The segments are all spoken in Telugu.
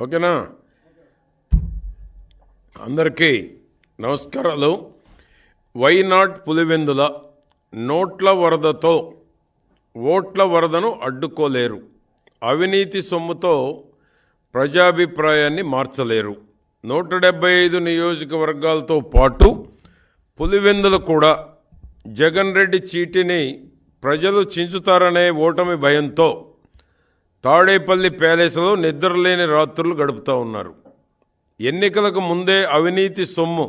ఓకేనా? అందరికీ నమస్కారాలు. వైనాట్ పులివెందుల నోట్ల వరదతో ఓట్ల వరదను అడ్డుకోలేరు. అవినీతి సొమ్ముతో ప్రజాభిప్రాయాన్ని మార్చలేరు. నూట డెబ్బై ఐదు నియోజకవర్గాలతో పాటు పులివెందులు కూడా జగన్ రెడ్డి చీటిని ప్రజలు చించుతారనే ఓటమి భయంతో తాడేపల్లి ప్యాలెస్లో నిద్రలేని రాత్రులు గడుపుతూ ఉన్నారు. ఎన్నికలకు ముందే అవినీతి సొమ్ము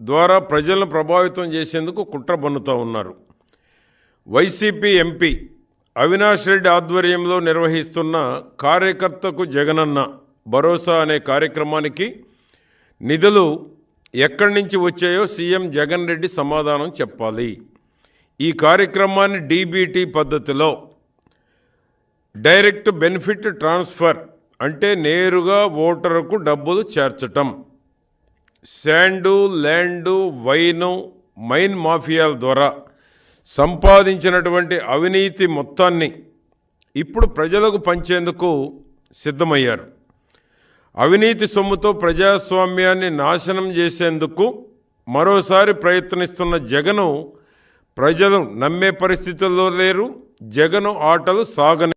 ద్వారా ప్రజలను ప్రభావితం చేసేందుకు కుట్ర పన్నుతూ ఉన్నారు. వైసీపీ ఎంపీ అవినాష్ రెడ్డి ఆధ్వర్యంలో నిర్వహిస్తున్న కార్యకర్తకు జగనన్న భరోసా అనే కార్యక్రమానికి నిధులు ఎక్కడి నుంచి వచ్చాయో సీఎం జగన్ రెడ్డి సమాధానం చెప్పాలి. ఈ కార్యక్రమాన్ని డీబీటీ పద్ధతిలో డైరెక్ట్ బెనిఫిట్ ట్రాన్స్ఫర్ అంటే నేరుగా ఓటరుకు డబ్బులు చేర్చటం. శాండు ల్యాండు వైను మైన్ మాఫియాల ద్వారా సంపాదించినటువంటి అవినీతి మొత్తాన్ని ఇప్పుడు ప్రజలకు పంచేందుకు సిద్ధమయ్యారు. అవినీతి సొమ్ముతో ప్రజాస్వామ్యాన్ని నాశనం చేసేందుకు మరోసారి ప్రయత్నిస్తున్న జగను ప్రజలు నమ్మే పరిస్థితుల్లో లేరు. జగను ఆటలు సాగని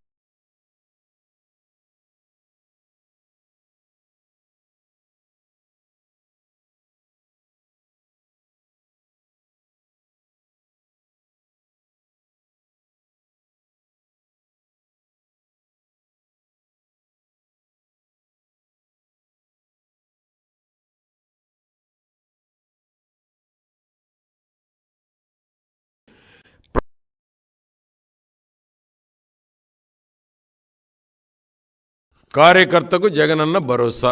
కార్యకర్తకు జగనన్న భరోసా.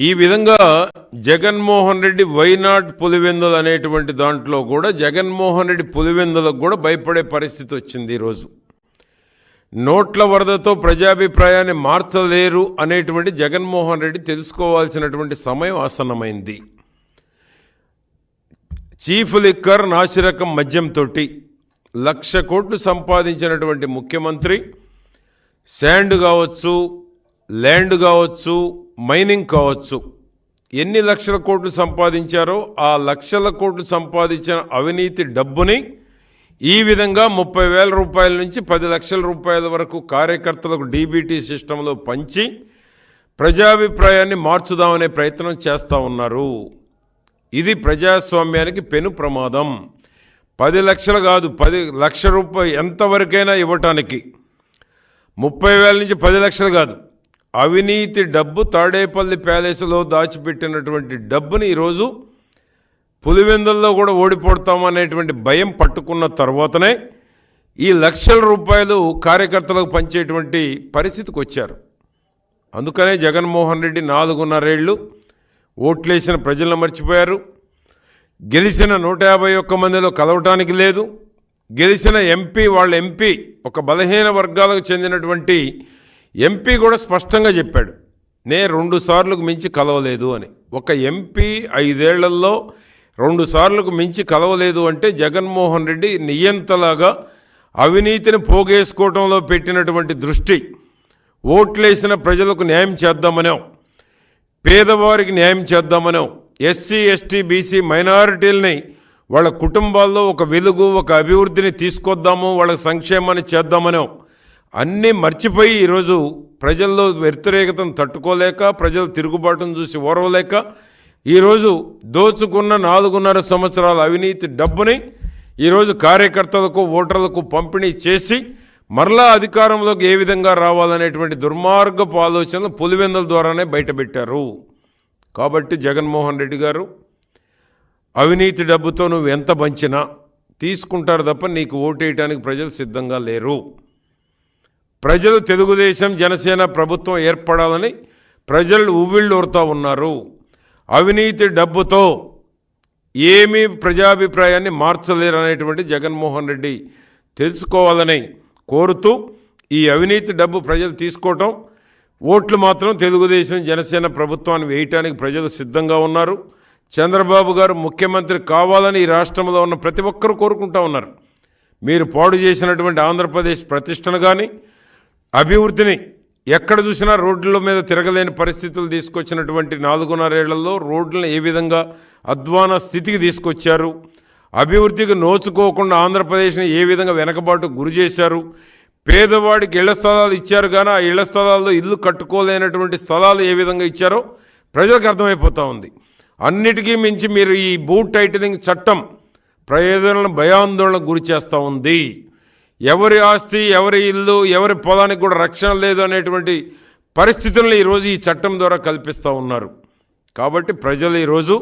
ఈ విధంగా జగన్మోహన్ రెడ్డి వైనాట్ పులివెందులు అనేటువంటి దాంట్లో కూడా జగన్మోహన్ రెడ్డి పులివెందులకు కూడా భయపడే పరిస్థితి వచ్చింది ఈరోజు. నోట్ల వరదతో ప్రజాభిప్రాయాన్ని మార్చలేరు అనేటువంటి జగన్మోహన్ రెడ్డి తెలుసుకోవాల్సినటువంటి సమయం ఆసన్నమైంది. చీఫ్ లిక్కర్ నాసిరకం మద్యంతో లక్ష కోట్లు సంపాదించినటువంటి ముఖ్యమంత్రి శాండ్ కావచ్చు ల్యాండ్ కావచ్చు మైనింగ్ కావచ్చు. ఎన్ని లక్షల కోట్లు సంపాదించారో ఆ లక్షల కోట్లు సంపాదించిన అవినీతి డబ్బుని ఈ విధంగా ముప్పై వేల రూపాయల నుంచి పది లక్షల రూపాయల వరకు కార్యకర్తలకు డీబీటీ సిస్టంలో పంచి ప్రజాభిప్రాయాన్ని మార్చుదామనే ప్రయత్నం చేస్తూ ఉన్నారు. ఇది ప్రజాస్వామ్యానికి పెను ప్రమాదం. పది లక్షలు కాదు పది లక్ష రూపాయలు ఎంతవరకైనా ఇవ్వటానికి ముప్పై వేల నుంచి పది లక్షలు కాదు. అవినీతి డబ్బు తాడేపల్లి ప్యాలెస్లో దాచిపెట్టినటువంటి డబ్బుని ఈరోజు పులివెందుల్లో కూడా ఓడిపోడతామనేటువంటి భయం పట్టుకున్న తర్వాతనే ఈ లక్షల రూపాయలు కార్యకర్తలకు పంచేటువంటి పరిస్థితికి వచ్చారు. అందుకనే జగన్మోహన్ రెడ్డి నాలుగున్నరేళ్ళు ఓట్లేసిన ప్రజలను మర్చిపోయారు. గెలిచిన నూట యాభై ఒక్క మందిలో కలవటానికి లేదు. గెలిచిన ఎంపీ వాళ్ళ ఎంపీ ఒక బలహీన వర్గాలకు చెందినటువంటి ఎంపీ కూడా స్పష్టంగా చెప్పాడు. నే రెండు సార్లకు మించి కలవలేదు అని. ఒక ఎంపీ ఐదేళ్ళలో రెండు సార్లకు మించి కలవలేదు అంటే జగన్మోహన్ రెడ్డి నియంతలాగా అవినీతిని పోగేసుకోవడంలో పెట్టినటువంటి దృష్టి ఓట్లేసిన ప్రజలకు న్యాయం చేద్దామనో పేదవారికి న్యాయం చేద్దామనో ఎస్సీ ఎస్టీ బీసీ మైనారిటీలని వాళ్ళ కుటుంబాల్లో ఒక వెలుగు ఒక అభివృద్ధిని తీసుకొద్దాము వాళ్ళ సంక్షేమాన్ని చేద్దామనో అన్నీ మర్చిపోయి ఈరోజు ప్రజల్లో వ్యతిరేకతను తట్టుకోలేక ప్రజల తిరుగుబాటును చూసి ఓరవలేక ఈరోజు దోచుకున్న నాలుగున్నర సంవత్సరాల అవినీతి డబ్బుని ఈరోజు కార్యకర్తలకు ఓటర్లకు పంపిణీ చేసి మరలా అధికారంలోకి ఏ విధంగా రావాలనేటువంటి దుర్మార్గపు ఆలోచనలు పులివెందుల ద్వారానే బయటపెట్టారు. కాబట్టి జగన్మోహన్ రెడ్డి గారు అవినీతి డబ్బుతో నువ్వు ఎంత పంచినా తీసుకుంటారు తప్ప నీకు ఓటేయటానికి ప్రజలు సిద్ధంగా లేరు. ప్రజలు తెలుగుదేశం జనసేన ప్రభుత్వం ఏర్పడాలని ప్రజలు ఉవ్విళ్ళూరుతూ ఉన్నారు. అవినీతి డబ్బుతో ఏమీ ప్రజాభిప్రాయాన్ని మార్చలేరు అనేటువంటి జగన్మోహన్ రెడ్డి తెలుసుకోవాలని కోరుతూ ఈ అవినీతి డబ్బు ప్రజలు తీసుకోవటం ఓట్లు మాత్రం తెలుగుదేశం జనసేన ప్రభుత్వాన్ని వేయటానికి ప్రజలు సిద్ధంగా ఉన్నారు. చంద్రబాబు గారు ముఖ్యమంత్రి కావాలని ఈ రాష్ట్రంలో ఉన్న ప్రతి ఒక్కరూ కోరుకుంటా ఉన్నారు. మీరు పాడు చేసినటువంటి ఆంధ్రప్రదేశ్ ప్రతిష్టను కానీ అభివృద్ధిని ఎక్కడ చూసినా రోడ్ల మీద తిరగలేని పరిస్థితులు తీసుకొచ్చినటువంటి నాలుగున్నరేళ్ళలో రోడ్లను ఏ విధంగా అధ్వాన స్థితికి తీసుకొచ్చారు? అభివృద్ధికి నోచుకోకుండా ఆంధ్రప్రదేశ్ని ఏ విధంగా వెనకబాటు గురి చేశారు? పేదవాడికి ఇళ్ళ స్థలాలు ఇచ్చారు కానీ ఆ ఇళ్ళ స్థలాల్లో ఇల్లు కట్టుకోలేనటువంటి స్థలాలు ఏ విధంగా ఇచ్చారో ప్రజలకు అర్థమైపోతూ ఉంది. అన్నిటికీ మించి మీరు ఈ బూట్ టైటనింగ్ చట్టం ప్రయోజనాలను భయాందోళనకు గురి చేస్తూ ఉంది. ఎవరి ఆస్తి ఎవరి ఇల్లు ఎవరి పొలానికి కూడా రక్షణ లేదు అనేటువంటి పరిస్థితులను ఈరోజు ఈ చట్టం ద్వారా కల్పిస్తూ ఉన్నారు. కాబట్టి ప్రజలు ఈరోజు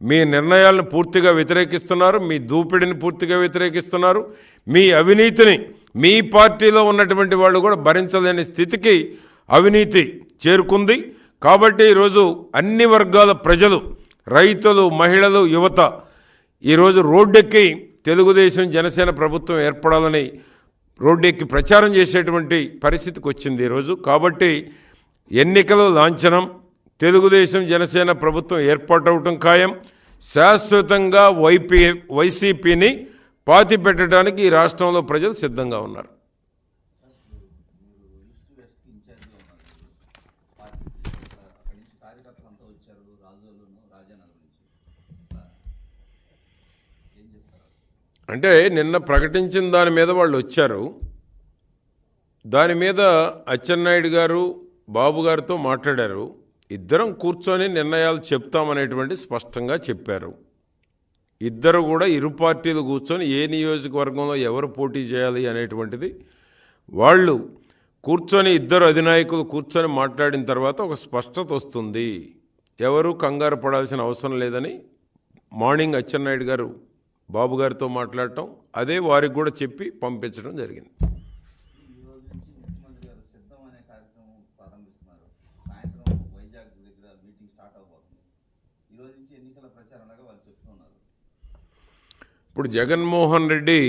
మీ నిర్ణయాలను పూర్తిగా వ్యతిరేకిస్తున్నారు మీ దూపిడిని పూర్తిగా వ్యతిరేకిస్తున్నారు మీ అవినీతిని మీ పార్టీలో ఉన్నటువంటి వాళ్ళు కూడా భరించలేని స్థితికి అవినీతి చేరుకుంది. కాబట్టి ఈరోజు అన్ని వర్గాల ప్రజలు రైతులు మహిళలు యువత ఈరోజు రోడ్డెక్కి తెలుగుదేశం జనసేన ప్రభుత్వం ఏర్పడాలని రోడ్డెక్కి ప్రచారం చేసేటువంటి పరిస్థితికి వచ్చింది ఈరోజు. కాబట్టి ఎన్నికలు లాంఛనం తెలుగుదేశం జనసేన ప్రభుత్వం ఏర్పాటవటం ఖాయం. శాశ్వతంగా వైపీ వైసీపీని పాతి పెట్టడానికి ఈ రాష్ట్రంలో ప్రజలు సిద్ధంగా ఉన్నారు ఈస్ట్ వెస్ట్ ఇన్ఛార్జ్గా ఉన్నారు పార్టీకి అక్కడి నుంచి కార్యకర్తలు అంతా వచ్చారు రాజోలును రాజానగర్ నుంచి ఆ, ఏం చెప్తారు అంటే నిన్న ప్రకటించిన దాని మీద వాళ్ళు వచ్చారు. దాని మీద అచ్చెన్నాయుడు గారు బాబు గారితో మాట్లాడారు. ఇద్దరం కూర్చొని నిర్ణయాలు చెప్తామనేటువంటి స్పష్టంగా చెప్పారు. ఇద్దరు కూడా ఇరు పార్టీలు కూర్చొని ఏ నియోజకవర్గంలో ఎవరు పోటీ చేయాలి అనేటువంటిది వాళ్ళు కూర్చొని ఇద్దరు అధినాయకులు కూర్చొని మాట్లాడిన తర్వాత ఒక స్పష్టత వస్తుంది. ఎవరు కంగారు పడాల్సిన అవసరం లేదని మార్నింగ్ అచ్చెన్నాయుడు గారు బాబు గారితో మాట్లాడటం అదే వారికి కూడా చెప్పి పంపించడం జరిగింది. స్టార్ట్ ఇప్పుడు జగన్మోహన్ రెడ్డి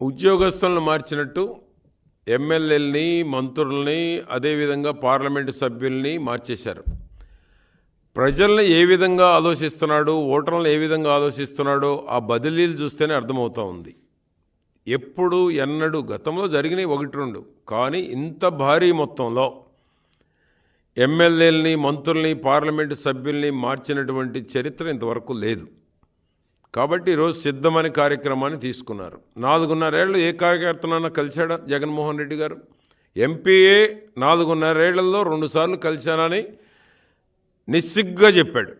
ఉద్యోగస్తులను మార్చినట్టు ఎమ్మెల్యేలని మంత్రుల్ని అదేవిధంగా పార్లమెంటు సభ్యుల్ని మార్చేశారు. ప్రజల్ని ఏ విధంగా ఆలోచిస్తున్నాడు ఓటర్లను ఏ విధంగా ఆలోచిస్తున్నాడో ఆ బదిలీలు చూస్తేనే అర్థమవుతూ ఉంది. ఎప్పుడు ఎన్నడూ గతంలో జరిగినాయి ఒకటి రెండు కానీ ఇంత భారీ మొత్తంలో ఎమ్మెల్యేలని మంత్రుల్ని పార్లమెంటు సభ్యుల్ని మార్చినటువంటి చరిత్ర ఇంతవరకు లేదు. కాబట్టి ఈరోజు సిద్ధమని కార్యక్రమాన్ని తీసుకున్నారు. నాలుగున్నరేళ్ళు ఏ కార్యకర్తనన్నా కలిశాడా జగన్మోహన్ రెడ్డి గారు? ఎంపీఏ నాలుగున్నరేళ్ళలో రెండుసార్లు కలిశానని నిస్సిగ్గా చెప్పాడు.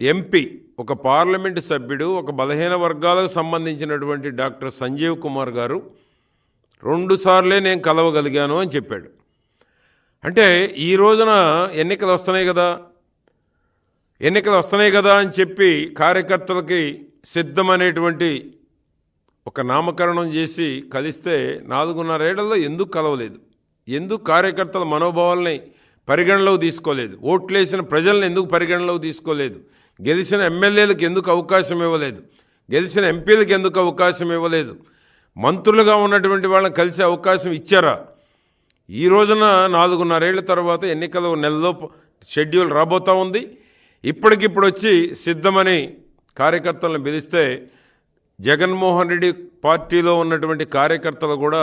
ఎంపీ ఒక పార్లమెంటు సభ్యుడు ఒక బలహీన వర్గాలకు సంబంధించినటువంటి డాక్టర్ సంజీవ్ కుమార్ గారు రెండుసార్లే నేను కలవగలిగాను అని చెప్పాడు. అంటే ఈ రోజున ఎన్నికలు వస్తున్నాయి కదా. ఎన్నికలు వస్తున్నాయి కదా అని చెప్పి కార్యకర్తలకి సిద్ధమనేటువంటి ఒక నామకరణం చేసి కలిస్తే నాలుగున్నరేళ్ళలో ఎందుకు కలవలేదు? ఎందుకు కార్యకర్తల మనోభావాల్ని పరిగణలోకి తీసుకోలేదు. ఓట్లేసిన ప్రజలను ఎందుకు పరిగణలోకి తీసుకోలేదు? గెలిచిన ఎమ్మెల్యేలకు ఎందుకు అవకాశం ఇవ్వలేదు? గెలిచిన ఎంపీలకు ఎందుకు అవకాశం ఇవ్వలేదు? మంత్రులుగా ఉన్నటువంటి వాళ్ళని కలిసే అవకాశం ఇచ్చారా? ఈ రోజున నాలుగున్నరేళ్ళ తర్వాత ఎన్నికల నెలలో షెడ్యూల్ రాబోతూ ఉంది. ఇప్పటికిప్పుడు వచ్చి సిద్ధమని కార్యకర్తలను పిలిస్తే జగన్మోహన్ రెడ్డి పార్టీలో ఉన్నటువంటి కార్యకర్తలు కూడా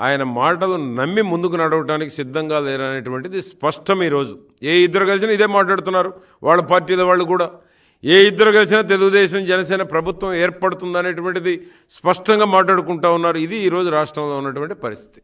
ఆయన మాటలు నమ్మి ముందుకు నడవడానికి సిద్ధంగా లేరనేటువంటిది స్పష్టం ఈరోజు. ఏ ఇద్దరు కలిసినా ఇదే మాట్లాడుతున్నారు. వాళ్ళ పార్టీల వాళ్ళు కూడా. ఏ ఇద్దరు కలిసినా తెలుగుదేశం జనసేన ప్రభుత్వం ఏర్పడుతుందనేటువంటిది స్పష్టంగా మాట్లాడుకుంటా ఉన్నారు. ఇది ఈరోజు రాష్ట్రంలో ఉన్నటువంటి పరిస్థితి.